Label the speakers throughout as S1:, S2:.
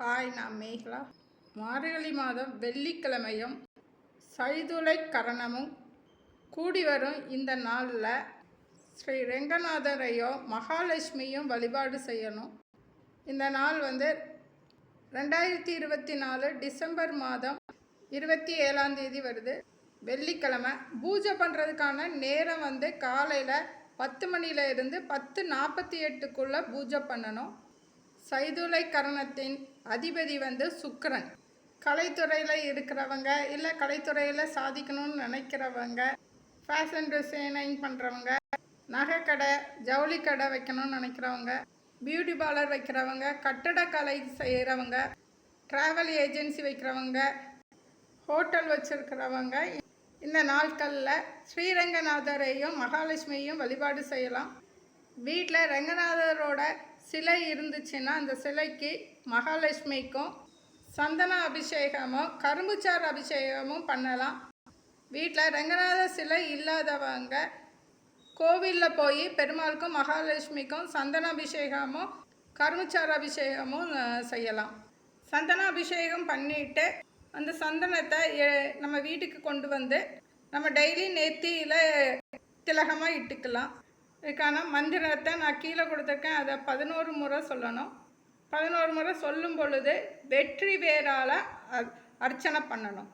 S1: Hi நான் மேகலா. மார்கழி மாதம் வெள்ளிக்கிழமையும் சைதுளை கரணமும் கூடி வரும் இந்த நாளில். ஸ்ரீ ரெங்கநாதரையும் மகாலட்சுமியும் வழிபாடு செய்யணும். இந்த நாள் வந்து ரெண்டாயிரத்தி இருபத்தி நாலு டிசம்பர் மாதம் இருபத்தி ஏழாம் தேதி வருது. வெள்ளிக்கிழமை. பூஜை பண்ணுறதுக்கான நேரம் வந்து காலையில் பத்து மணியில இருந்து பத்து நாற்பத்தி எட்டுக்குள்ளே பூஜை பண்ணணும். சைதுலை கரணத்தின் அதிபதி வந்து சுக்கரன். கலைத்துறையில் இருக்கிறவங்க இல்லை கலைத்துறையில் சாதிக்கணும்னு நினைக்கிறவங்க ஃபேஷன் டிசைனிங் பண்ணுறவங்க நகைக்கடை ஜவுளி கடை வைக்கணும்னு நினைக்கிறவங்க பியூட்டி பார்லர் வைக்கிறவங்க கட்டடக்கலை செய்கிறவங்க ட்ராவல் ஏஜென்சி வைக்கிறவங்க ஹோட்டல் வச்சுருக்கிறவங்க இந்த நாட்களில் ஸ்ரீரங்கநாதரையும் மகாலட்சுமியையும் வழிபாடு செய்யலாம். வீட்டில் ரங்கநாதரோட சிலை இருந்துச்சுன்னா அந்த சிலைக்கு மகாலட்சுமிக்கும் சந்தன அபிஷேகமும் கரும்புச்சார் அபிஷேகமும் பண்ணலாம். வீட்டில் ரங்கநாத சிலை இல்லாதவங்க கோவிலில் போய் பெருமாளுக்கும் மகாலட்சுமிக்கும் சந்தன அபிஷேகமும் கரும்புச்சார் அபிஷேகமும் செய்யலாம். சந்தன அபிஷேகம் பண்ணிட்டு அந்த சந்தனத்தை நம்ம வீட்டுக்கு கொண்டு வந்து நம்ம டெய்லி நெத்தியில் திலகமாக இட்டுக்கலாம். இதுக்கான மந்திரத்தை நான் கீழே கொடுத்துருக்கேன். அதை பதினோரு முறை சொல்லணும். பதினோரு முறை சொல்லும் பொழுது வெற்றி வேரால் அ- அர்ச்சனை பண்ணணும்.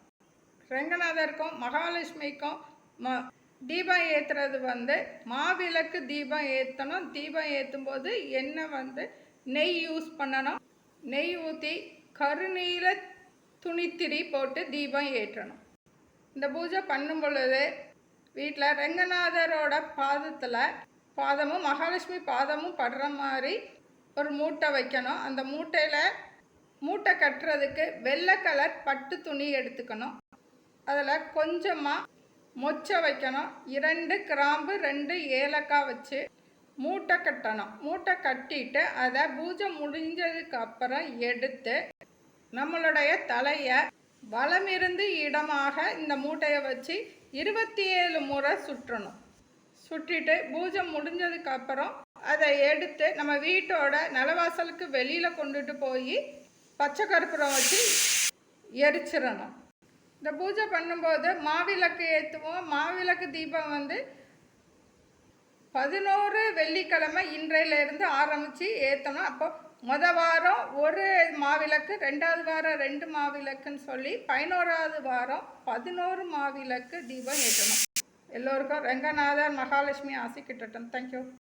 S1: ரங்கநாதருக்கும் மகாலட்சுமிக்கும் ம தீபம் ஏற்றுறது வந்து மாவிளக்கு தீபம் ஏற்றணும் தீபம் ஏற்றும் போது எண்ணெய் வந்து நெய் யூஸ் பண்ணணும். நெய் ஊற்றி கருநீல துணித்திரி போட்டு தீபம் ஏற்றணும். இந்த பூஜை பண்ணும் பொழுது வீட்டில் ரங்கநாதரோட பாதத்தில் பாதமும் மகாலட்சுமி பாதமும் படுற மாதிரி ஒரு மூட்டை வைக்கணும். அந்த மூட்டையில் மூட்டை கட்டுறதுக்கு வெள்ளை கலர் பட்டு துணி எடுத்துக்கணும். அதில் கொஞ்சமாக மொச்சை வைக்கணும். இரண்டு கிராம்பு ரெண்டு ஏலக்காய் வச்சு மூட்டை கட்டணும். மூட்டை கட்டிட்டு அதை பூஜை முடிஞ்சதுக்கு அப்புறம் எடுத்து நம்மளுடைய தலையை வளமிருந்து இடமாக இந்த மூட்டையை வச்சு இருபத்தி ஏழு முறை சுற்றணும். சுற்றிட்டு பூஜை முடிஞ்சதுக்கு அப்புறம் அதை எடுத்து நம்ம வீட்டோட நிலவாசலுக்கு வெளியில் கொண்டுட்டு போய் பச்சை கற்பூரம் வச்சு எரிச்சிடணும். இந்த பூஜை பண்ணும்போது மாவிளக்கு ஏற்றுவோம் மாவிளக்கு தீபம் வந்து பதினோரு வெள்ளிக்கிழமை இன்றையிலேருந்து ஆரம்பித்து ஏற்றணும் அப்போ முத வாரம் ஒரு மாவிளக்கு ரெண்டாவது வாரம் ரெண்டு மாவிளக்குன்னு சொல்லி பதினோராவது வாரம் பதினோரு மாவிளக்கு தீபம் ஏற்றணும் எல்லோருக்கும் ரங்கநாதர் மகாலட்சுமி ஆசை கிட்டட்டும் தேங்க்யூ